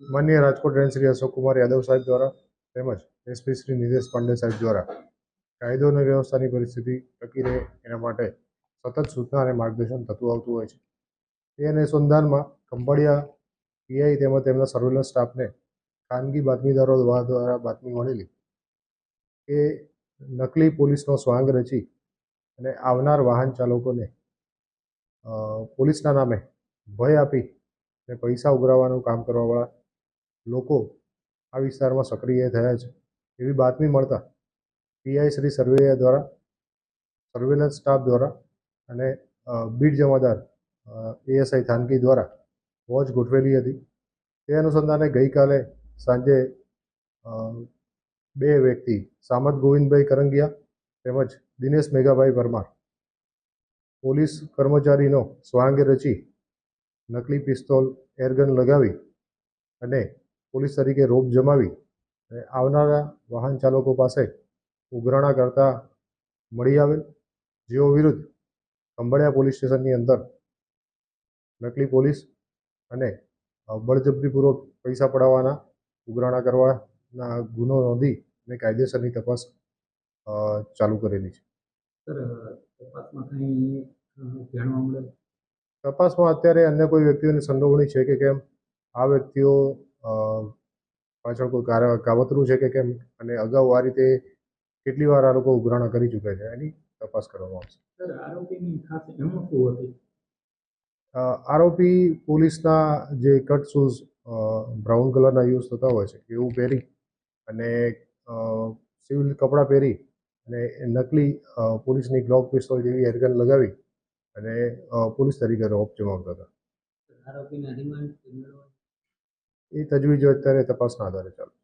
માન્ય રાજકોટ રેન્જ શ્રી અશોકકુમાર યાદવ સાહેબ દ્વારા તેમજ એસપી શ્રી નિદેશ પાંડે સાહેબ દ્વારા કાયદો અને વ્યવસ્થાની પરિસ્થિતિ ટકી રહે એના માટે સતત સૂચના અને માર્ગદર્શન થતું આવતું હોય છે. એ અનુસંધાનમાં ખંભાળિયા પીઆઈ તેમજ તેમના સર્વેલન્સ સ્ટાફને ખાનગી બાતમીદારો દ્વારા બાતમી મળેલી કે નકલી પોલીસનો સ્વાંગ રચી અને આવનાર વાહન ચાલકોને પોલીસના નામે ભય આપી અને પૈસા ઉઘરાવવાનું કામ કરવાવાળા લોકો આ વિસ્તારમાં સક્રિય થયા છે. એવી બાતમી મળતા પીઆઈ શ્રી સર્વેયા દ્વારા, સર્વેલન્સ સ્ટાફ દ્વારા અને બીટ જમાદાર એએસઆઈ થાનકી દ્વારા વોચ ગોઠવેલી હતી. તે અનુસંધાને ગઈકાલે સાંજે બે વ્યક્તિ, સામત ગોવિંદભાઈ કરંગિયા તેમજ દિનેશ મેઘાભાઈ પરમાર, પોલીસ કર્મચારીનો સ્વાંગ રચી નકલી પિસ્તોલ, એરગન લગાવી અને પોલીસ તરીકે રોપ જમાવી અને આવનારા વાહન ચાલકો પાસે ઉઘરાણા કરતા મળી આવેલ જેઓ વિરુદ્ધ ખંભાળિયા પોલીસ સ્ટેશનની અંદર નકલી પોલીસ અને બળજબરીપૂર્વક પૈસા પડાવવાના ઉઘરાણા કરવાના ગુનો નોંધી અને કાયદેસરની તપાસ ચાલુ કરેલી છે. તપાસમાં અત્યારે અન્ય કોઈ વ્યક્તિઓની સંડોવણી છે કે કેમ? આ વ્યક્તિઓ પાછળ કોઈ કાવતરું છે કે કેમ? અને અગાઉ આ રીતે કેટલી વાર આ લોકો ઉઘરાણા કરી ચૂક્યા છે? એની તપાસ કરવામાં આવશે. આરોપી પોલીસના જે કટ શૂઝ બ્રાઉન કલરના યુઝ થતા હોય છે એવું પહેરી અને સિવિલ કપડાં પહેરી અને નકલી પોલીસની ગ્લોક પિસ્તોલ જેવી એરગન લગાવી અને પોલીસ તરીકે રોપ જમાવતા હતા. આરોપીના રિમાન્ડ એ તજવીજો અત્યારે તપાસના આધારે ચાલુ.